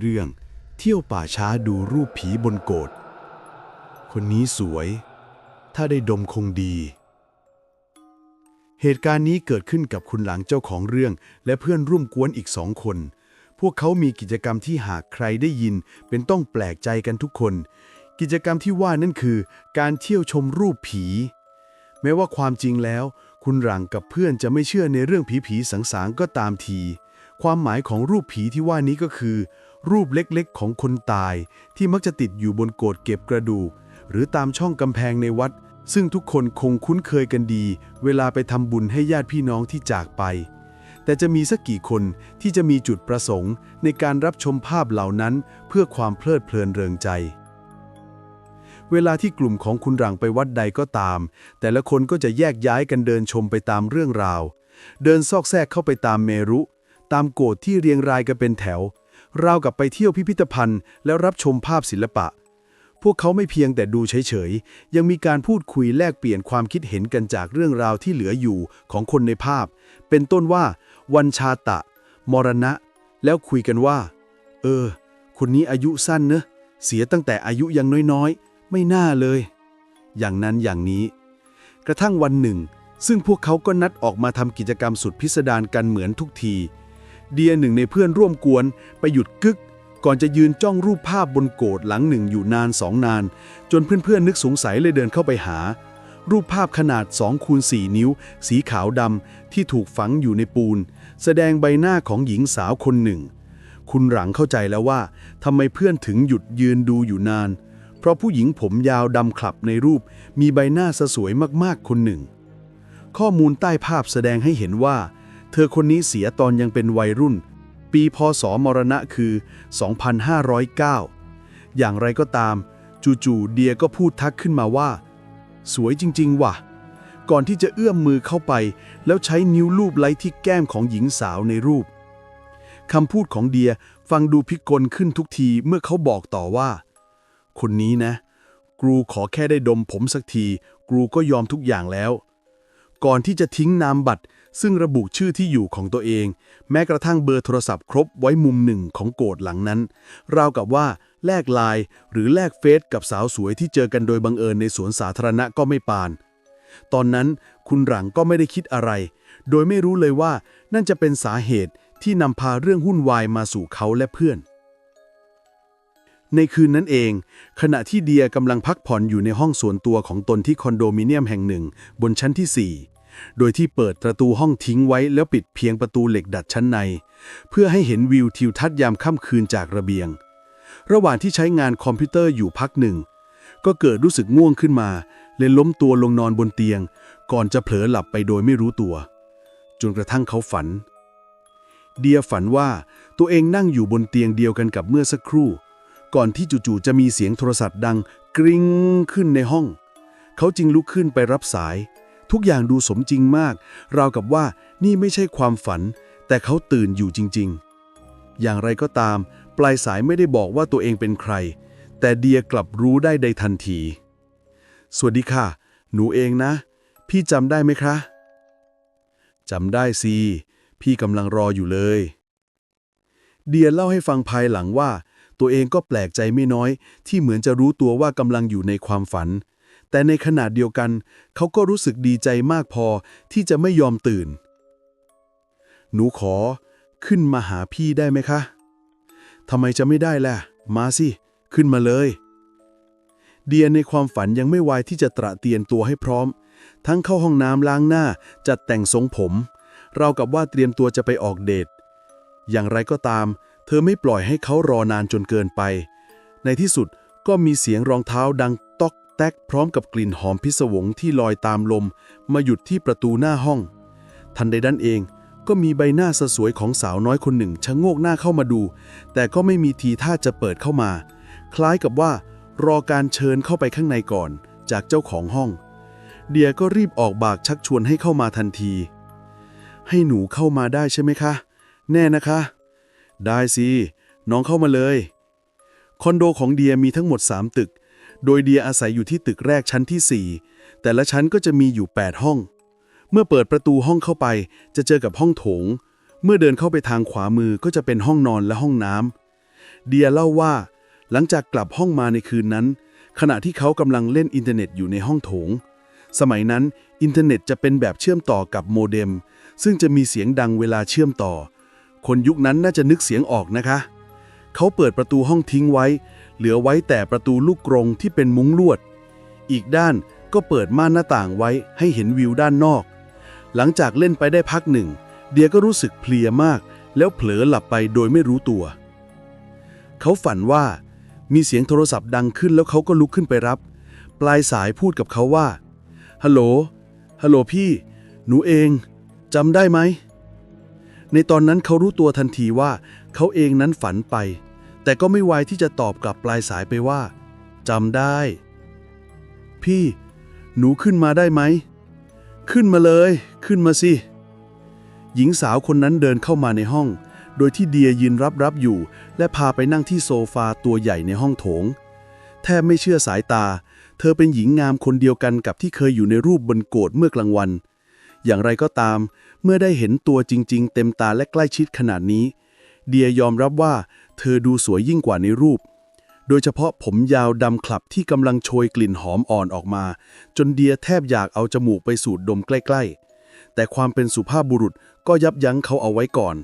เรื่องเที่ยวป่าช้าดูรูปผีบนโกดคนนี้สวย ถ้าได้ดมคงดี เหตุการณ์นี้เกิดขึ้นกับคุณหลังเจ้าของเรื่อง และเพื่อนร่วมกวนอีกสองคน พวกเขามีกิจกรรมที่หากใครได้ยิน เป็นต้องแปลกใจกันทุกคน กิจกรรมที่ว่านั่นคือ การเที่ยวชมรูปผี แม้ว่าความจริงแล้ว คุณหลังกับเพื่อนจะไม่เชื่อในเรื่องผีผีสังๆก็ตามที ความหมายของรูปผีที่ว่านี้ก็คือ รูปเล็กๆ ของคนตายที่มักจะติดอยู่บนโกดเก็บกระดูก หรือตามช่องกำแพงในวัด ซึ่งทุกคนคงคุ้นเคยกันดี เวลาไปทำบุญให้ญาติพี่น้องที่จากไป แต่จะมีสักกี่คนที่จะมีจุดประสงค์ ในการรับชมภาพเหล่านั้นเพื่อความเพลิดเพลินเริงใจ เวลาที่กลุ่มของคุณหลังไปวัดใดก็ตาม แต่ละคนก็จะแยกย้ายกันเดินชมไปตามเรื่องราว เดินซอกแซกเข้าไปตามเมรุ ตามโกดที่เรียงรายกันเป็นแถว ราวกับไปเที่ยวพิพิธภัณฑ์ แล้วรับชมภาพศิลปะ พวกเขาไม่เพียงแต่ดูเฉยๆ ยังมีการพูดคุยแลกเปลี่ยนความคิดเห็นกันจากเรื่องราวที่เหลืออยู่ของคนในภาพ เป็นต้นว่า วันชาตะ มรณะ แล้วคุยกันว่า เออ คนนี้อายุสั้นเนอะเสียตั้งแต่อายุยังน้อยๆ ไม่น่าเลย อย่างนั้นอย่างนี้ กระทั่งวันหนึ่ง ซึ่งพวกเขาก็นัดออกมาทำกิจกรรมสุดพิสดารกันเหมือนทุกที เดียหนึ่งในเพื่อนร่วมกวนไปหยุดกึก ก่อนจะยืนจ้องรูปภาพบนโกดหลังหนึ่งอยู่นานสองนาน จนเพื่อนๆนึกสงสัยเลยเดินเข้าไปหา รูปภาพขนาด2คูณ4นิ้ว สีขาวดำที่ถูกฝังอยู่ในปูน แสดงใบหน้าของหญิงสาวคนหนึ่ง คุณหลังเข้าใจแล้วว่าทำไมเพื่อนถึงหยุดยืนดูอยู่นาน เพราะผู้หญิงผมยาวดำคลับในรูป มีใบหน้าสสวยมากๆคนหนึ่ง ข้อมูลใต้ภาพแสดงให้เห็นว่า เธอคนนี้เสียตอนยังเป็นวัยรุ่น ปีพศมรณะคือ 2509 อย่างไรก็ตาม จู่ๆเดียก็พูดทักขึ้นมาว่า สวยจริง ๆ ว่ะ ก่อนที่จะเอื้อมมือเข้าไป แล้วใช้นิ้วลูบไล้ที่แก้มของหญิงสาวในรูปคำพูดของเดียฟังดูพิกลขึ้นทุกทีเมื่อเขาบอกต่อว่า คนนี้นะ กรูขอแค่ได้ดมผมสักที กรูก็ยอมทุกอย่างแล้ว ก่อนที่จะทิ้งนามบัตร ซึ่งระบุชื่อที่อยู่ของตัวเอง แม้กระทั่งเบอร์โทรศัพท์ครบไว้มุมหนึ่งของโกดหลังนั้น ราวกับว่าแลกไลน์หรือแลกเฟซกับสาวสวยที่เจอกันโดยบังเอิญในสวนสาธารณะก็ไม่ปาน ตอนนั้นคุณหลังก็ไม่ได้คิดอะไร โดยไม่รู้เลยว่านั่นจะเป็นสาเหตุที่นำพาเรื่องวุ่นวายมาสู่เขาและเพื่อนในคืนนั้นเอง ขณะที่เดียกำลังพักผ่อนอยู่ในห้องส่วนตัวของตนที่คอนโดมิเนียมแห่งหนึ่ง บนชั้นที่4 โดยที่เปิดประตูห้องทิ้งไว้แล้วปิดเพียงประตูเหล็กดัดชั้นใน เพื่อให้เห็นวิวทิวทัศน์ยามค่ำคืนจากระเบียง ระหว่างที่ใช้งานคอมพิวเตอร์อยู่พักหนึ่ง ก็เกิดรู้สึกง่วงขึ้นมาเลยล้มตัวลงนอนบนเตียง ก่อนจะเผลอหลับไปโดยไม่รู้ตัว จนกระทั่งเขาฝัน เดียฝันว่าตัวเองนั่งอยู่บนเตียงเดียวกันกับเมื่อสักครู่ ก่อนที่จู่ๆจะมีเสียงโทรศัพท์ดังกริ้งขึ้นในห้อง เขาจึงลุกขึ้นไปรับสาย ทุกอย่างดูสมจริงมาก ราวกับว่านี่ไม่ใช่ความฝัน แต่เขาตื่นอยู่จริง ๆ อย่างไรก็ตาม ปลายสายไม่ได้บอกว่าตัวเองเป็นใคร แต่เดียกลับรู้ได้ในทันที สวัสดีค่ะ หนูเองนะ พี่จำได้ไหมคะจำได้สิ พี่กำลังรออยู่เลย เดียเล่าให้ฟังภายหลังว่า ตัวเองก็แปลกใจไม่น้อย ที่เหมือนจะรู้ตัวว่ากำลังอยู่ในความฝัน แต่ในขณะเดียวกัน เขาก็รู้สึกดีใจมากพอที่จะไม่ยอมตื่น หนูขอ ขึ้นมาหาพี่ได้ไหมคะทำไมจะไม่ได้ล่ะ มาสิ ขึ้นมาเลย เดียในความฝันยังไม่วายที่จะตระเตรียมตัวให้พร้อม ทั้งเข้าห้องน้ำล้างหน้า จัดแต่งทรงผม เรากับว่าเตรียมตัวจะไปออกเดท อย่างไรก็ตาม เธอไม่ปล่อยให้เขารอนานจนเกินไป ในที่สุดก็มีเสียงรองเท้าดัง แตกพร้อมกับกลิ่นหอมพิศวงที่ลอยตามลม มาหยุดที่ประตูหน้าห้อง ทันใดนั้นเองก็มีใบหน้าสสวยของสาวน้อยคนหนึ่งชะโงกหน้าเข้ามาดู แต่ก็ไม่มีทีท่าจะเปิดเข้ามา คล้ายกับว่ารอการเชิญเข้าไปข้างในก่อน จากเจ้าของห้อง เดียก็รีบออกบากชักชวนให้เข้ามาทันที ให้หนูเข้ามาได้ใช่ไหมคะ แน่นะคะ ได้สิ น้องเข้ามาเลย คอนโดของเดียมีทั้งหมด 3 ตึก โดยเดียอาศัยอยู่ที่ตึกแรกชั้นที่ 4 แต่ละชั้นก็จะมีอยู่ 8 ห้อง เมื่อเปิดประตูห้องเข้าไป จะเจอกับห้องโถง เมื่อเดินเข้าไปทางขวามือก็จะเป็นห้องนอนและห้องน้ำเดียเล่าว่า หลังจากกลับห้องมาในคืนนั้น ขณะที่เขากำลังเล่นอินเทอร์เน็ตอยู่ในห้องโถง สมัยนั้นอินเทอร์เน็ตจะเป็นแบบเชื่อมต่อกับโมเด็ม ซึ่งจะมีเสียงดังเวลาเชื่อมต่อ คนยุคนั้นน่าจะนึกเสียงออกนะคะ เขาเปิดประตูห้องทิ้งไว้ เหลือไว้แต่ประตูลูกกรงที่เป็นมุ้งลวด อีกด้านก็เปิดม่านหน้าต่างไว้ให้เห็นวิวด้านนอก หลังจากเล่นไปได้พักหนึ่ง เดียก็รู้สึกเพลียมาก แล้วเผลอหลับไปโดยไม่รู้ตัว เขาฝันว่ามีเสียงโทรศัพท์ดังขึ้นแล้วเขาก็ลุกขึ้นไปรับ ปลายสายพูดกับเขาว่า ฮัลโหล ฮัลโหลพี่ หนูเอง จำได้ไหม ในตอนนั้นเขารู้ตัวทันทีว่าเขาเองนั้นฝันไป แต่ก็ไม่ไวที่จะตอบกลับปลายสายไปว่าจำได้ พี่ หนูขึ้นมาได้ไหม ขึ้นมาเลย ขึ้นมาสิ หญิงสาวคนนั้นเดินเข้ามาในห้อง โดยที่เดียยืนรับรับอยู่ และพาไปนั่งที่โซฟาตัวใหญ่ในห้องโถง แทบไม่เชื่อสายตา เธอเป็นหญิงงามคนเดียวกันกับที่เคยอยู่ในรูปบนโกดเมื่อกลางวัน อย่างไรก็ตาม เมื่อได้เห็นตัวจริง ๆ เต็มตาและใกล้ชิดขนาดนี้ เดียยอมรับว่า เธอดูสวยยิ่งกว่าในรูป โดยเฉพาะผมยาวดำคลับที่กำลังโชยกลิ่นหอมอ่อนออกมา จนเดียแทบอยากเอาจมูกไปสูดดมใกล้ ๆ แต่ความเป็นสุภาพบุรุษก็ยับยั้งเขาเอาไว้ก่อน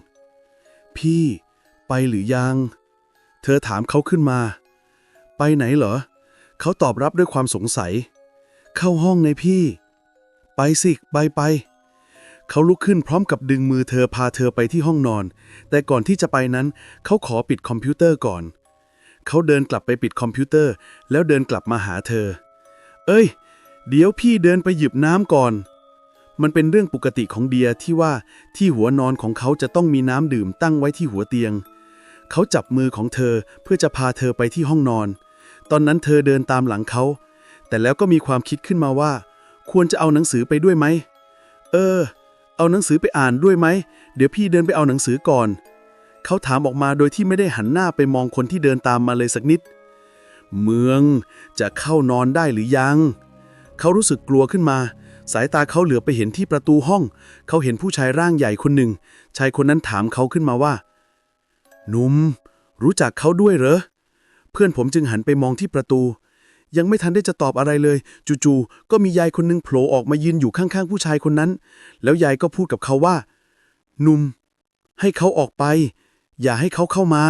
พี่ไปหรือยัง เธอถามเขาขึ้นมา ไปไหนเหรอ เขาตอบรับด้วยความสงสัย เข้าห้องไงพี่ ไปสิ ไปไป เขาลุกขึ้นพร้อมกับดึงมือเธอพาเธอไปที่ห้องนอน แต่ก่อนที่จะไปนั้น เขาขอปิดคอมพิวเตอร์ก่อน เขาเดินกลับไปปิดคอมพิวเตอร์ แล้วเดินกลับมาหาเธอ เอ้ย เดี๋ยวพี่เดินไปหยิบน้ำก่อน มันเป็นเรื่องปกติของเดียที่ว่าที่หัวนอนของเขาจะต้องมีน้ำดื่มตั้งไว้ที่หัวเตียง เขาจับมือของเธอเพื่อจะพาเธอไปที่ห้องนอน ตอนนั้นเธอเดินตามหลังเขา แต่แล้วก็มีความคิดขึ้นมาว่า ควรจะเอาหนังสือไปด้วยไหม เออ เอาหนังสือไปอ่านด้วยไหม เดี๋ยวพี่เดินไปเอาหนังสือก่อน เขาถามออกมาโดยที่ไม่ได้หันหน้าไปมองคนที่เดินตามมาเลยสักนิด เมืองจะเข้านอนได้หรือยัง เขารู้สึกกลัวขึ้นมา สายตาเขาเหลือไปเห็นที่ประตูห้อง เขาเห็นผู้ชายร่างใหญ่คนหนึ่ง ชายคนนั้นถามเขาขึ้นมาว่า หนุ่ม รู้จักเขาด้วยเหรอ เพื่อนผมจึงหันไปมองที่ประตู ยังไม่ทันได้จะตอบอะไรเลย จู่ๆก็มียายคนหนึงโผล่ออกมายืนอยู่ข้างๆผู้ชายคนนั้น แล้วยายก็พูดกับเขาว่า หนุ่ม ให้เขาออกไป อย่าให้เขาเข้ามา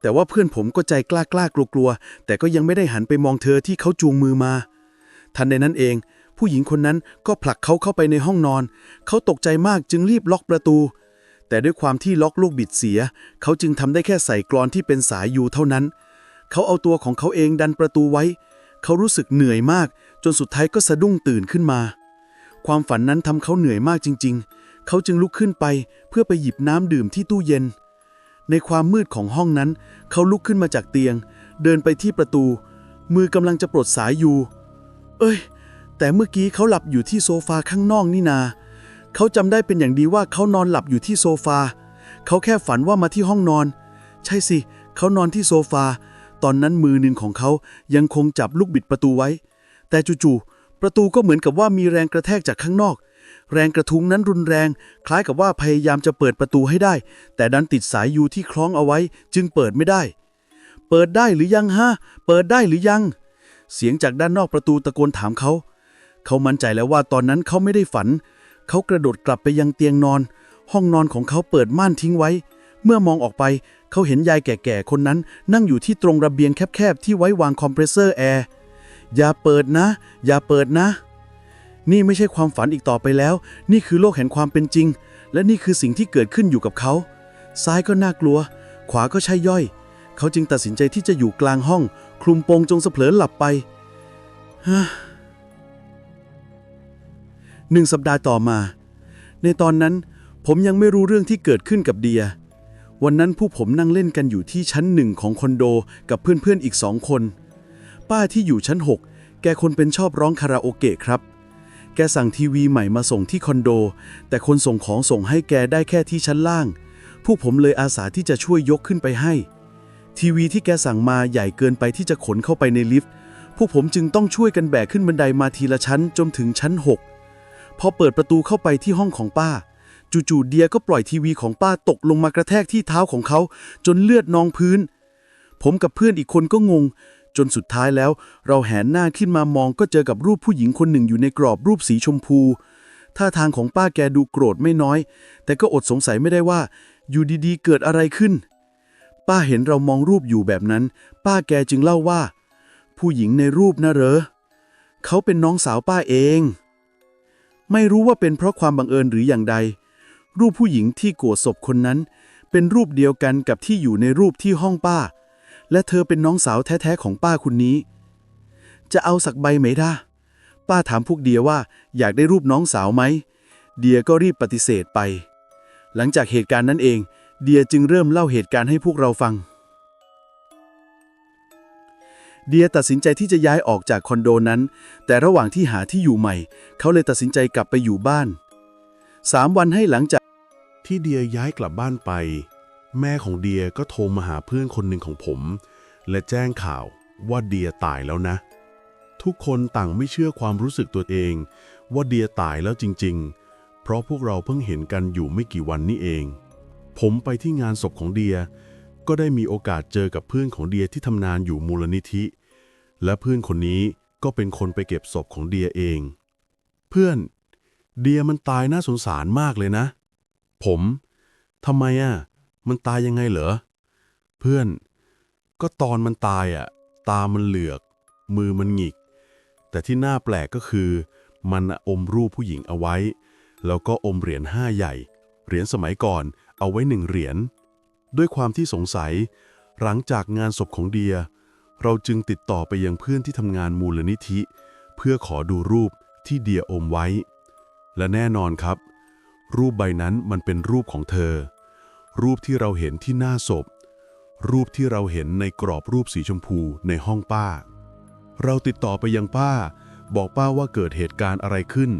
แต่ว่าเพื่อนผมก็ใจกล้ากล้ากลัวๆแต่ก็ยังไม่ได้หันไปมองเธอที่เขาจูงมือมา ทันใดนั้นเอง ผู้หญิงคนนั้นก็ผลักเขาเข้าไปในห้องนอน เขาตกใจมากจึงรีบล็อกประตู แต่ด้วยความที่ล็อกลูกบิดเสีย เขาจึงทำได้แค่ใส่กรอนที่เป็นสายอยู่เท่านั้น เขาเอาตัวของเขาเองดันประตูไว้ เขารู้สึกเหนื่อยมาก จนสุดท้ายก็สะดุ้งตื่นขึ้นมา ความฝันนั้นทำเขาเหนื่อยมากจริง ๆ เขาจึงลุกขึ้นไปเพื่อไปหยิบน้ำดื่มที่ตู้เย็น ในความมืดของห้องนั้น เขาลุกขึ้นมาจากเตียง เดินไปที่ประตู มือกำลังจะปลดสายอยู่ เอ้ย แต่เมื่อกี้เขาหลับอยู่ที่โซฟาข้างนอกนี่นา เขาจำได้เป็นอย่างดีว่าเขานอนหลับอยู่ที่โซฟา เขาแค่ฝันว่ามาที่ห้องนอน ใช่สิ เขานอนที่โซฟา ตอนนั้นมือหนึ่งของเขายังคงจับลูกบิดประตูไว้ แต่จู่ๆประตูก็เหมือนกับว่ามีแรงกระแทกจากข้างนอก แรงกระทุ้งนั้นรุนแรง คล้ายกับว่าพยายามจะเปิดประตูให้ได้ แต่ดันติดสายยูที่คล้องเอาไว้ จึงเปิดไม่ได้ เปิดได้หรือยังฮะเปิดได้หรือยัง เสียงจากด้านนอกประตูตะโกนถามเขา เขามั่นใจแล้วว่าตอนนั้นเขาไม่ได้ฝัน เขากระโดดกลับไปยังเตียงนอน ห้องนอนของเขาเปิดม่านทิ้งไว้ เมื่อมองออกไป เขาเห็นยายแก่ๆคนนั้นนั่งอยู่ที่ตรงระเบียงแคบๆที่ไว้วางคอมเพรสเซอร์แอร์อย่าเปิดนะ อย่าเปิดนะ นี่ไม่ใช่ความฝันอีกต่อไปแล้ว นี่คือโลกแห่งความเป็นจริง และนี่คือสิ่งที่เกิดขึ้นอยู่กับเขา ซ้ายก็น่ากลัว ขวาก็ใช่ย่อย เขาจึงตัดสินใจที่จะอยู่กลางห้อง คลุมโปงจงสะเผลอหลับไปหนึ่งสัปดาห์ต่อมา ในตอนนั้นผมยังไม่รู้เรื่องที่เกิดขึ้นกับเดีย วันนั้นผู้ผมนั่งเล่นกันอยู่ที่ชั้นหนึ่งของคอนโดกับเพื่อนๆอีกสองคน ป้าที่อยู่ชั้น 6 แกคนเป็นชอบร้องคาราโอเกะครับ แกสั่งทีวีใหม่มาส่งที่คอนโด แต่คนส่งของส่งให้แกได้แค่ที่ชั้นล่าง ผู้ผมเลยอาสาที่จะช่วยยกขึ้นไปให้ ทีวีที่แกสั่งมาใหญ่เกินไปที่จะขนเข้าไปในลิฟต์พวกผมจึงต้องช่วยกันแบกขึ้นบันไดมาทีละชั้นจนถึงชั้น 6 พอเปิดประตูเข้าไปที่ห้องของป้า จู่ๆเดียก็ปล่อยทีวีของป้าตกลงมากระแทกที่เท้าของเขา จนเลือดนองพื้น ผมกับเพื่อนอีกคนก็งง จนสุดท้ายแล้ว เราแหนหน้าขึ้นมามองก็เจอกับรูปผู้หญิงคนหนึ่งอยู่ในกรอบรูปสีชมพูท่าทางของป้าแกดูโกรธไม่น้อย แต่ก็อดสงสัยไม่ได้ว่า อยู่ดีๆ เกิดอะไรขึ้น ป้าเห็นเรามองรูปอยู่แบบนั้น ป้าแกจึงเล่าว่า ผู้หญิงในรูปนะเหรอเขาเป็นน้องสาวป้าเอง ไม่รู้ว่าเป็นเพราะความบังเอิญหรืออย่างใด รูปผู้หญิงที่โกรศพคนนั้น เป็นรูปเดียวกันกับที่อยู่ในรูปที่ห้องป้า และเธอเป็นน้องสาวแท้ๆของป้าคนนี้ จะเอาสักใบไหมท่าป้าถามพวกเดียว่าอยากได้รูปน้องสาวไหม เดียก็รีบปฏิเสธไป หลังจากเหตุการณ์นั้นเอง เดียจึงเริ่มเล่าเหตุการณ์ให้พวกเราฟัง เดียตัดสินใจที่จะย้ายออกจากคอนโดนั้น แต่ระหว่างที่หาที่อยู่ใหม่ เขาเลยตัดสินใจกลับไปอยู่บ้านสามวันให้หลังจาก ที่เดียย้ายกลับบ้านไป แม่ของเดียก็โทรมาหาเพื่อนคนหนึ่งของผม และแจ้งข่าวว่าเดียตายแล้วนะ ทุกคนต่างไม่เชื่อความรู้สึกตัวเอง ว่าเดียตายแล้วจริง ๆ เพราะพวกเราเพิ่งเห็นกันอยู่ไม่กี่วันนี้เอง ผมไปที่งานศพของเดีย ก็ได้มีโอกาสเจอกับเพื่อนของเดียที่ทำงานอยู่มูลนิธิ และเพื่อนคนนี้ก็เป็นคนไปเก็บศพของเดียเอง เพื่อน เดียมันตายน่าสงสารมากเลยนะ ผมทำไมอะ มันตายยังไงเหรอ เพื่อน ก็ตอนมันตายอะ ตามันเหลือก มือมันหงิก แต่ที่น่าแปลกก็คือ มันอมรูปผู้หญิงเอาไว้ แล้วก็อมเหรียญห้าใหญ่ เหรียญสมัยก่อนเอาไว้หนึ่งเหรียญ ด้วยความที่สงสัย หลังจากงานศพของเดีย เราจึงติดต่อไปยังเพื่อนที่ทำงานมูลนิธิ เพื่อขอดูรูปที่เดียอมไว้ และแน่นอนครับ รูปใบนั้นมันเป็นรูปของเธอ รูปที่เราเห็นที่หน้าศพ รูปที่เราเห็นในกรอบรูปสีชมพูในห้องป้า เราติดต่อไปยังป้า บอกป้าว่าเกิดเหตุการณ์อะไรขึ้น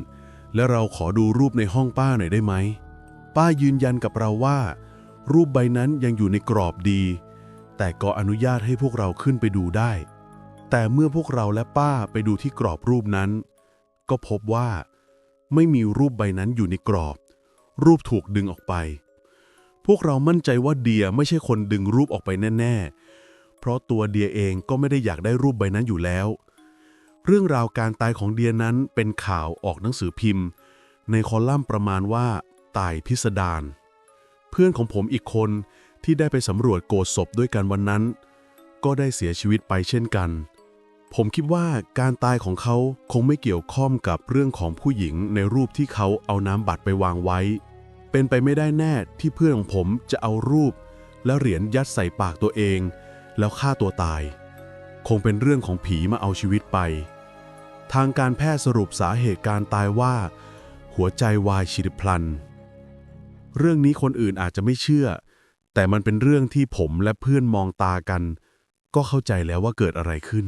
และเราขอดูรูปในห้องป้าหน่อยได้ไหม ป้ายืนยันกับเราว่า รูปใบนั้นยังอยู่ในกรอบดี แต่ก็อนุญาตให้พวกเราขึ้นไปดูได้ แต่เมื่อพวกเราและป้าไปดูที่กรอบรูปนั้น ก็พบว่า ไม่มีรูปใบนั้นอยู่ในกรอบ รูปถูกดึงออกไป พวกเรามั่นใจว่าเดียไม่ใช่คนดึงรูปออกไปแน่ ๆ เพราะตัวเดียเองก็ไม่ได้อยากได้รูปใบนั้นอยู่แล้ว เรื่องราวการตายของเดียนั้นเป็นข่าวออกหนังสือพิมพ์ ในคอลัมน์ประมาณว่าตายพิสดาร เพื่อนของผมอีกคนที่ได้ไปสำรวจโกศพด้วยกันวันนั้น ก็ได้เสียชีวิตไปเช่นกัน ผมคิดว่าการตายของเขาคงไม่เกี่ยวข้องกับเรื่องของผู้หญิงในรูปที่เขาเอาน้ำบัตรไปวางไว้ เป็นไปไม่ได้แน่ที่เพื่อนของผมจะเอารูป และเหรียญยัดใส่ปากตัวเอง แล้วฆ่าตัวตาย คงเป็นเรื่องของผีมาเอาชีวิตไป ทางการแพทย์สรุปสาเหตุการตายว่า หัวใจวายฉีดพลัน เรื่องนี้คนอื่นอาจจะไม่เชื่อ แต่มันเป็นเรื่องที่ผมและเพื่อนมองตากัน ก็เข้าใจแล้วว่าเกิดอะไรขึ้น